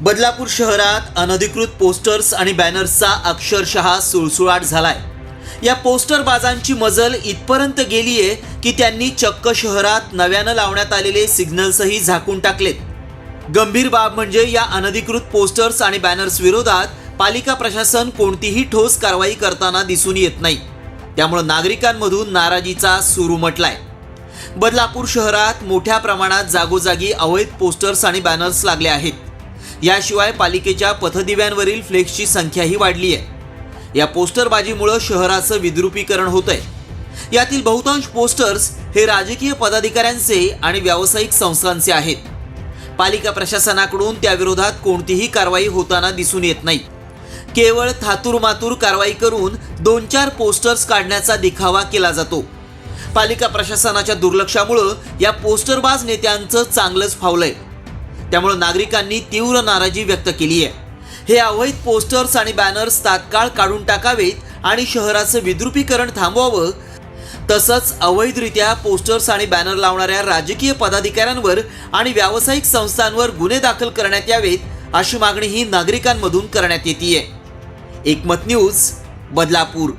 बदलापूर शहरात अनधिकृत पोस्टर्स आणि बॅनर्सचा अक्षरशः सुळसुळाट झालाय. या पोस्टर बाजांची मजल इथपर्यंत गेलीये की त्यांनी चक्क शहरात नव्यानं लावण्यात आलेले सिग्नल्सही झाकून टाकलेत. गंभीर बाब म्हणजे या अनधिकृत पोस्टर्स आणि बॅनर्स विरोधात पालिका प्रशासन कोणतीही ठोस कारवाई करताना दिसून येत नाही. त्यामुळे नागरिकांमधून नाराजीचा सूर उमटलाय बदलापूर शहरात मोठ्या प्रमाणात जागोजागी अवैध पोस्टर्स आणि बॅनर्स लागले आहेत. याशिवाय पालिकेच्या पथदिव्यांवरील फ्लेक्सची संख्याही वाढली आहे. या पोस्टरबाजीमुळं शहराचं विद्रुपीकरण होत आहे यातील बहुतांश पोस्टर्स हे राजकीय पदाधिकाऱ्यांचे आणि व्यावसायिक संस्थांचे आहेत. पालिका प्रशासनाकडून त्याविरोधात कोणतीही कारवाई होताना दिसून येत नाही. केवळ थातूरमातूर कारवाई करून दोन चार पोस्टर्स काढण्याचा दिखावा केला जातो. पालिका प्रशासनाच्या दुर्लक्षामुळं या पोस्टरबाज नेत्यांचं चांगलंच फावलंय. त्यामुळं नागरिकांनी तीव्र नाराजी व्यक्त केली आहे. हे अवैध पोस्टर्स आणि बॅनर्स तात्काळ काढून टाकावेत आणि शहराचं विद्रुपीकरण थांबवावं. तसंच अवैधरित्या पोस्टर्स आणि बॅनर लावणाऱ्या राजकीय पदाधिकाऱ्यांवर आणि व्यावसायिक संस्थांवर गुन्हे दाखल करण्यात यावेत अशी मागणी ही नागरिकांमधून करण्यात येते एकमत न्यूज बदलापूर.